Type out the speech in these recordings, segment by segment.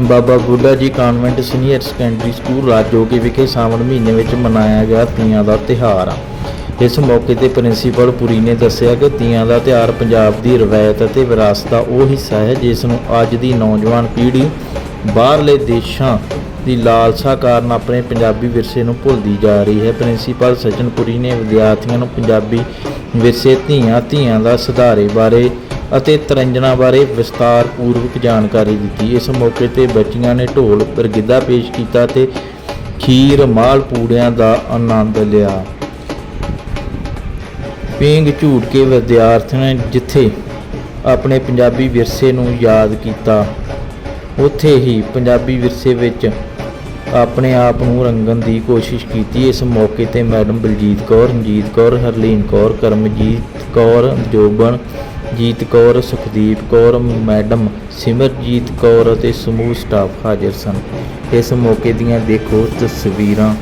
Baba Buddha ji convent senior secondary school Rajogi ਵਿਖੇ ਸਾਵਣ ਮਹੀਨੇ ਵਿੱਚ ਮਨਾਇਆ ਗਿਆ ਤੀਆਂ ਦਾ ਤਿਹਾਰ ਇਸ ਮੌਕੇ ਤੇ ਪ੍ਰਿੰਸੀਪਲ ਪੁਰੀ ਨੇ ਦੱਸਿਆ ਕਿ ਤੀਆਂ ਦਾ ਤਿਹਾਰ ਪੰਜਾਬ ਦੀ ਰਵਾਇਤ ਅਤੇ ਵਿਰਾਸਤ ਦਾ ਉਹ ਹਿੱਸਾ ਹੈ, ਜਿਸ ਨੂੰ ਅੱਜ ਦੀ ਨੌਜਵਾਨ ਪੀੜ੍ਹੀ ਬਾਹਰਲੇ ਦੇਸ਼ਾਂ ਦੀ ਲਾਲਸਾ ਕਾਰਨ ਆਪਣੇ ਪੰਜਾਬੀ ਵਿਰਸੇ ਨੂੰ ਭੁੱਲਦੀ ਜਾ ਰਹੀ ਹੈ। ਪ੍ਰਿੰਸੀਪਲ ਸਚਨ ਪੁਰੀ ਨੇ ਵਿਦਿਆਰਥੀਆਂ ਨੂੰ ਪੰਜਾਬੀ ਵਿਰਸੇ ਧੀਆਂ ਧੀਆਂ ਦਾ ਸੁਧਾਰੇ ਬਾਰੇ ਅਤੇ ਤਰੰਜਣਾ ਬਾਰੇ ਵਿਸਤਾਰ ਪੂਰਵਕ ਜਾਣਕਾਰੀ ਦਿੱਤੀ। ਇਸ ਮੌਕੇ ਤੇ ਬੱਚੀਆਂ ਨੇ ਢੋਲ ਪਰ ਗਿੱਧਾ ਪੇਸ਼ ਕੀਤਾ ਤੇ ਖੀਰ ਮਾਲ ਪੂੜਿਆਂ ਦਾ ਆਨੰਦ ਲਿਆ। ਪੀਂਗ ਝੂਟ ਕੇ ਵਿਦਿਆਰਥੀਆਂ ਜਿੱਥੇ ਆਪਣੇ ਪੰਜਾਬੀ ਵਿਰਸੇ ਨੂੰ ਯਾਦ ਕੀਤਾ, ਉੱਥੇ ਹੀ ਪੰਜਾਬੀ ਵਿਰਸੇ ਵਿੱਚ ਆਪਣੇ ਆਪ ਨੂੰ ਰੰਗਣ ਦੀ ਕੋਸ਼ਿਸ਼ ਕੀਤੀ। ਇਸ ਮੌਕੇ ਤੇ ਮੈਡਮ ਬਲਜੀਤ ਕੌਰ, ਰਣਜੀਤ ਕੌਰ, ਹਰਲੀਨ ਕੌਰ, ਕਰਮਜੀਤ ਕੌਰ, ਜੋਬਨ ਜੀਤ ਕੌਰ, ਸੁਖਦੀਪ ਕੌਰ, ਮੈਡਮ ਸਿਮਰਜੀਤ ਕੌਰ ਅਤੇ ਸਮੂਹ ਸਟਾਫ ਹਾਜ਼ਰ ਸਨ। ਇਸ ਮੌਕੇ ਦੀਆਂ ਦੇਖੋ ਤਸਵੀਰਾਂ।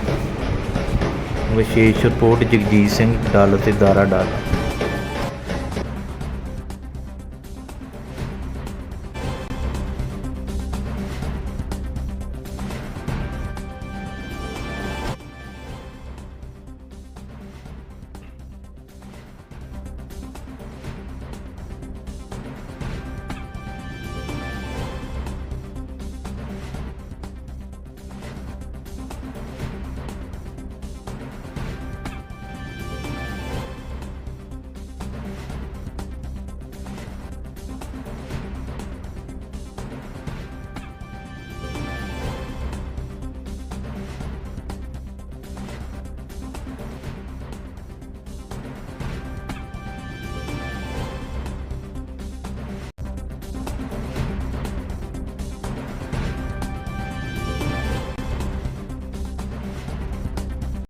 ਵਿਸ਼ੇਸ਼ ਰਿਪੋਰਟ ਜਗਜੀਤ ਸਿੰਘ, ਡਾਲ ਅਤੇ ਦਾਰਾ ਡਾਲ।